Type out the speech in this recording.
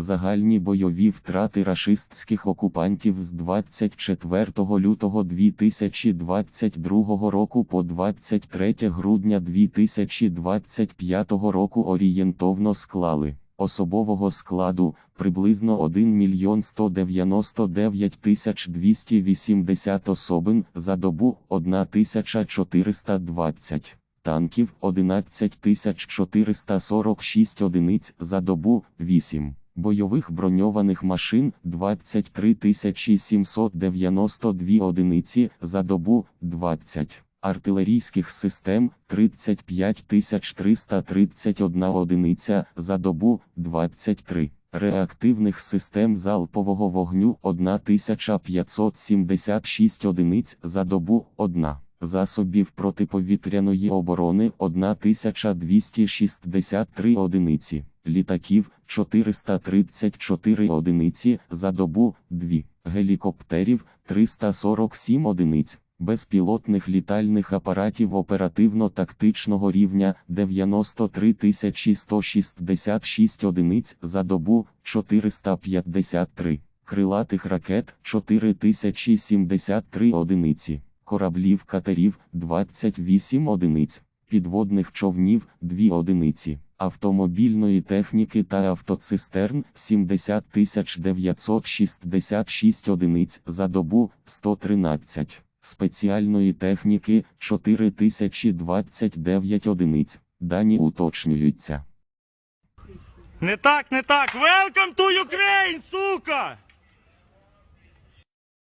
Загальні бойові втрати рашистських окупантів з 24 лютого 2022 року по 23 грудня 2025 року орієнтовно склали особового складу приблизно 1 мільйон 199 тисяч 280 особин за добу 1420. Танків 11 446 одиниць за добу 8. Бойових броньованих машин 23 792 одиниці за добу 20. Артилерійських систем 35 331 одиниця за добу 23. Реактивних систем залпового вогню 1576 одиниць за добу 1. Засобів протиповітряної оборони 1263 одиниці, літаків 434 одиниці за добу 2, гелікоптерів 347 одиниць, безпілотних літальних апаратів оперативно-тактичного рівня 93 166 одиниць за добу 453, крилатих ракет 4073 одиниці кораблів катерів 28 одиниць, підводних човнів 2 одиниці, автомобільної техніки та автоцистерн 70 966 одиниць за добу 113, спеціальної техніки 4029 одиниць. Дані уточнюються. Не так, не так. Welcome to Ukraine!